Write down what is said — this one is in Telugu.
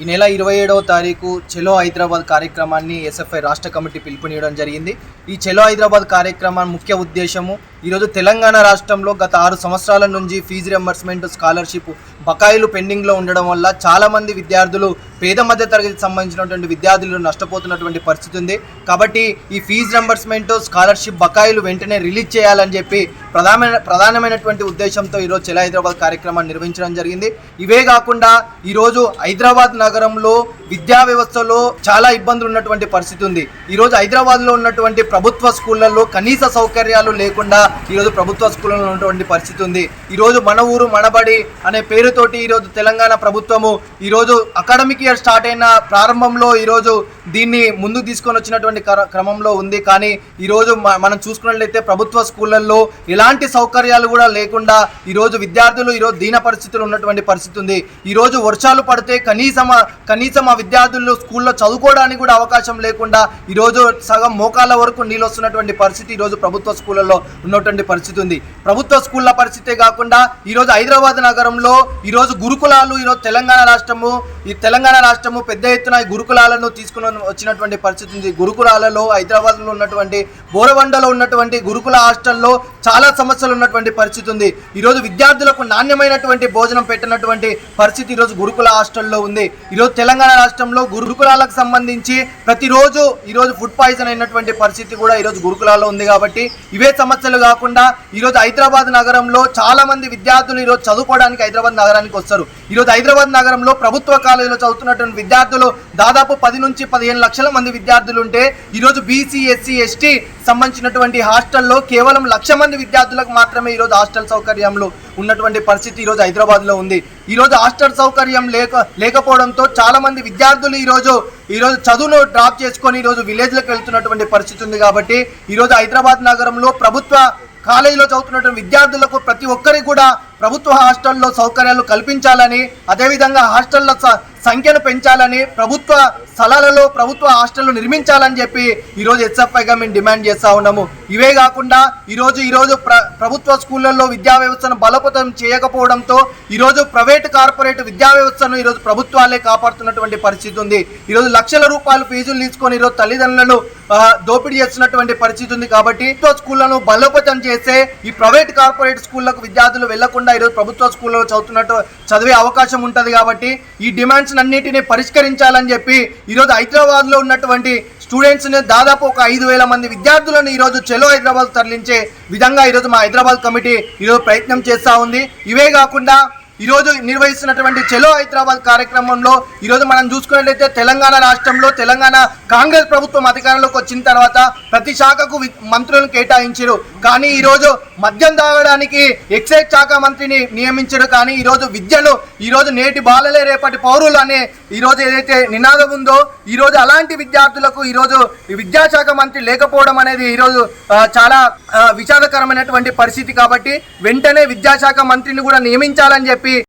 ఈ నెల ఇరవై ఏడవ తారీఖు చెలో హైదరాబాద్ కార్యక్రమాన్ని ఎస్ఎఫ్ఐ రాష్ట్ర కమిటీ పిలుపునివ్వడం జరిగింది. ఈ చెలో హైదరాబాద్ కార్యక్రమం ముఖ్య ఉద్దేశము ఈరోజు తెలంగాణ రాష్ట్రంలో గత ఆరు సంవత్సరాల నుంచి ఫీజు రియంబర్స్మెంట్ స్కాలర్షిప్ బకాయిలు పెండింగ్లో ఉండడం వల్ల చాలామంది విద్యార్థులు పేద మధ్య తరగతికి సంబంధించినటువంటి విద్యార్థులు నష్టపోతున్నటువంటి పరిస్థితి ఉంది. కాబట్టి ఈ ఫీజు రియంబర్స్మెంట్ స్కాలర్షిప్ బకాయిలు వెంటనే రిలీజ్ చేయాలని చెప్పి ప్రధానమైన ప్రధానమైనటువంటి ఉద్దేశంతో ఈరోజు చెల హైదరాబాద్ కార్యక్రమాన్ని నిర్వహించడం జరిగింది. ఇవే కాకుండా ఈరోజు హైదరాబాద్ నగరంలో విద్యా వ్యవస్థలో చాలా ఇబ్బందులు ఉన్నటువంటి పరిస్థితి ఉంది. ఈరోజు హైదరాబాద్లో ఉన్నటువంటి ప్రభుత్వ స్కూళ్ళల్లో కనీస సౌకర్యాలు లేకుండా ఈరోజు ప్రభుత్వ స్కూళ్ళలో ఉన్నటువంటి పరిస్థితి ఉంది. ఈరోజు మన ఊరు మనబడి అనే పేరుతోటి ఈరోజు తెలంగాణ ప్రభుత్వము ఈరోజు అకాడమిక్ ఇయర్ స్టార్ట్ అయిన ప్రారంభంలో ఈరోజు దీన్ని ముందుకు తీసుకొని వచ్చినటువంటి క్రమంలో ఉంది. కానీ ఈరోజు మనం చూసుకున్నట్లయితే ప్రభుత్వ స్కూళ్ళల్లో ఎలాంటి సౌకర్యాలు కూడా లేకుండా ఈరోజు విద్యార్థులు ఈరోజు దీన పరిస్థితులు ఉన్నటువంటి పరిస్థితి ఉంది. ఈరోజు వర్షాలు పడితే కనీసం కనీసం ఆ విద్యార్థులు స్కూల్లో చదువుకోవడానికి కూడా అవకాశం లేకుండా ఈరోజు సగం మోకాళ్ళ వరకు నీళ్ళు వస్తున్నటువంటి పరిస్థితి ఈరోజు ప్రభుత్వ స్కూళ్ళల్లో ఉన్నటువంటి పరిస్థితి ఉంది. ప్రభుత్వ స్కూళ్ళ పరిస్థితే కాకుండా ఈరోజు హైదరాబాద్ నగరంలో ఈరోజు గురుకులాలు ఈరోజు తెలంగాణ రాష్ట్రము ఈ తెలంగాణ రాష్ట్రము పెద్ద ఎత్తున ఈ గురుకులాలను తీసుకున్న వచ్చినటువంటి పరిస్థితి ఉంది. గురుకులాలలో హైదరాబాద్లో ఉన్నటువంటి బోరవండలో ఉన్నటువంటి గురుకుల హాస్టల్లో చాలా సమస్యలు ఉన్నటువంటి పరిస్థితి ఉంది. ఈరోజు విద్యార్థులకు నాణ్యమైనటువంటి భోజనం పెట్టినటువంటి పరిస్థితి ఈరోజు గురుకుల హాస్టల్లో ఉంది. ఈరోజు తెలంగాణ రాష్ట్రంలో గురుకులాలకు సంబంధించి ప్రతిరోజు ఈరోజు ఫుడ్ పాయిజన్ అయినటువంటి పరిస్థితి కూడా ఈరోజు గురుకులాల్లో ఉంది కాబట్టి ఇవే సమస్యలు కాకుండా ఈరోజు హైదరాబాద్ నగరంలో చాలా మంది విద్యార్థులు ఈరోజు చదువుకోవడానికి హైదరాబాద్ నగరానికి వస్తారు. ఈరోజు హైదరాబాద్ నగరంలో ప్రభుత్వ కాలేజీలో చదువుతున్నటువంటి విద్యార్థులు దాదాపు పది నుంచి పదిహేను లక్షల మంది విద్యార్థులు ఉంటే ఈరోజు బీసీ ఎస్సీ ఎస్టీ సంబంధించినటువంటి హాస్టల్లో కేవలం లక్ష మంది విద్యార్థులకు మాత్రమే ఈరోజు హాస్టల్ సౌకర్యంలో ఉన్నటువంటి పరిస్థితి ఈరోజు హైదరాబాద్లో ఉంది. ఈరోజు హాస్టల్ సౌకర్యం లేక లేకపోవడంతో చాలామంది విద్యార్థులు ఈరోజు ఈరోజు చదువును డ్రాప్ చేసుకొని ఈరోజు విలేజ్లకు వెళ్తున్నటువంటి పరిస్థితి ఉంది కాబట్టి ఈరోజు హైదరాబాద్ నగరంలో ప్రభుత్వ కాలేజీలో చదువుతున్నటువంటి విద్యార్థులకు ప్రతి ఒక్కరికి కూడా ప్రభుత్వ హాస్టల్లో సౌకర్యాలు కల్పించాలని అదేవిధంగా హాస్టళ్ళ స- సంఖ్యను పెంచాలని ప్రభుత్వ స్థలాలలో ప్రభుత్వ హాస్టళ్ళు నిర్మించాలని చెప్పి ఈరోజు ఎస్ఎఫ్ఐగా మేము డిమాండ్ చేస్తూ ఉన్నాము. ఇవే కాకుండా ఈరోజు ఈరోజు ప్ర ప్రభుత్వ స్కూళ్ళల్లో విద్యా వ్యవస్థను బలోపేతం చేయకపోవడంతో ఈరోజు ప్రైవేట్ కార్పొరేట్ విద్యా వ్యవస్థను ఈరోజు ప్రభుత్వాలే కాపాడుతున్నటువంటి పరిస్థితి ఉంది. ఈరోజు లక్షల రూపాయలు ఫీజులు తీసుకొని ఈరోజు తల్లిదండ్రులను దోపిడీ చేస్తున్నటువంటి పరిస్థితి ఉంది కాబట్టి ప్రభుత్వ స్కూళ్ళను బలోపేతం చేస్తే ఈ ప్రైవేట్ కార్పొరేట్ స్కూళ్ళకు విద్యార్థులు వెళ్ళకుండా ఈరోజు ప్రభుత్వ స్కూల్లో చదువుతున్నట్టు చదివే అవకాశం ఉంటుంది కాబట్టి ఈ డిమాండ్స్ అన్నిటిని పరిష్కరించాలని చెప్పి ఈరోజు హైదరాబాద్లో ఉన్నటువంటి స్టూడెంట్స్ని దాదాపు ఒక ఐదు వేల మంది విద్యార్థులను ఈరోజు చెలో హైదరాబాద్ తరలించే విధంగా ఈరోజు మా హైదరాబాద్ కమిటీ ఈరోజు ప్రయత్నం చేస్తూ ఉంది. ఇవే కాకుండా ఈరోజు నిర్వహిస్తున్నటువంటి చెలో హైదరాబాద్ కార్యక్రమంలో ఈరోజు మనం చూసుకున్నట్లయితే తెలంగాణ రాష్ట్రంలో తెలంగాణ కాంగ్రెస్ ప్రభుత్వం అధికారంలోకి వచ్చిన తర్వాత ప్రతి శాఖకు మంత్రులను కేటాయించారు. కానీ ఈరోజు మద్యం తాగడానికి ఎక్సైజ్ శాఖ మంత్రిని నియమించారు. కానీ ఈరోజు విద్యను ఈరోజు నేటి బాలలే రేపటి పౌరులు అనే ఈరోజు ఏదైతే నినాదం ఉందో ఈరోజు అలాంటి విద్యార్థులకు ఈరోజు ఈ విద్యాశాఖ మంత్రి లేకపోవడం అనేది ఈరోజు చాలా విషాదకరమైనటువంటి పరిస్థితి కాబట్టి వెంటనే విద్యాశాఖ మంత్రిని కూడా నియమించాలని చెప్పి